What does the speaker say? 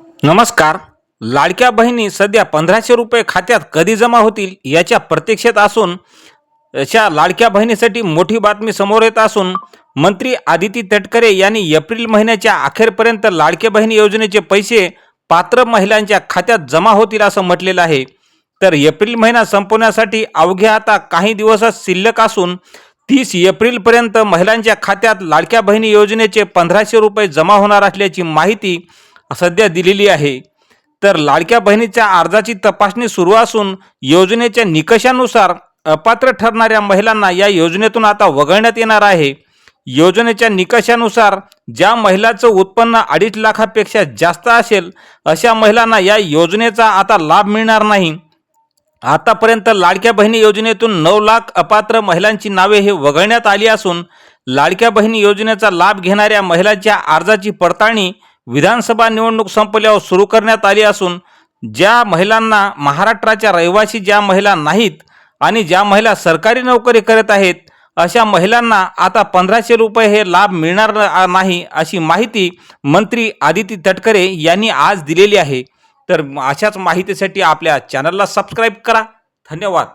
नमस्कार. लाडक्या बहिणी सध्या पंधराशे रुपये खात्यात कधी जमा होतील याच्या प्रतीक्षेत असून अशा लाडक्या बहिणीसाठी मोठी बातमी समोर येत असून मंत्री आदिती तटकरे यांनी एप्रिल महिन्याच्या अखेरपर्यंत लाडक्या बहिणी योजनेचे पैसे पात्र महिलांच्या खात्यात जमा होतील असं म्हटलेलं आहे. तर एप्रिल महिना संपवण्यासाठी अवघ्या आता काही दिवसच शिल्लक असून तीस एप्रिलपर्यंत महिलांच्या खात्यात लाडक्या बहिणी योजनेचे पंधराशे रुपये जमा होणार असल्याची माहिती सध्या दिलेली आहे. तर लाडक्या बहिणीच्या अर्जाची तपासणी सुरू असून योजनेच्या निकषानुसार अपात्र ठरणाऱ्या महिलांना या योजनेतून आता वगळण्यात येणार आहे. योजनेच्या निकषानुसार ज्या महिलाचं उत्पन्न अडीच लाखापेक्षा जास्त असेल अशा महिलांना या योजनेचा आता लाभ मिळणार नाही. आतापर्यंत लाडक्या बहिणी योजनेतून नऊ लाख अपात्र महिलांची नावे हे वगळण्यात आली असून लाडक्या बहिणी योजनेचा लाभ घेणाऱ्या महिलांच्या अर्जाची पडताळणी विधानसभा निवडणूक संपल्यावर सुरू करण्यात आली असून ज्या महिलांना महाराष्ट्राच्या रहिवासी ज्या महिला नाहीत आणि ज्या महिला सरकारी नोकरी करत आहेत अशा महिलांना आता पंधराशे रुपये हे लाभ मिळणार नाही अशी माहिती मंत्री आदिती तटकरे यांनी आज दिलेली आहे. तर अशाच माहितीसाठी आपल्या चॅनलला सबस्क्राईब करा. धन्यवाद.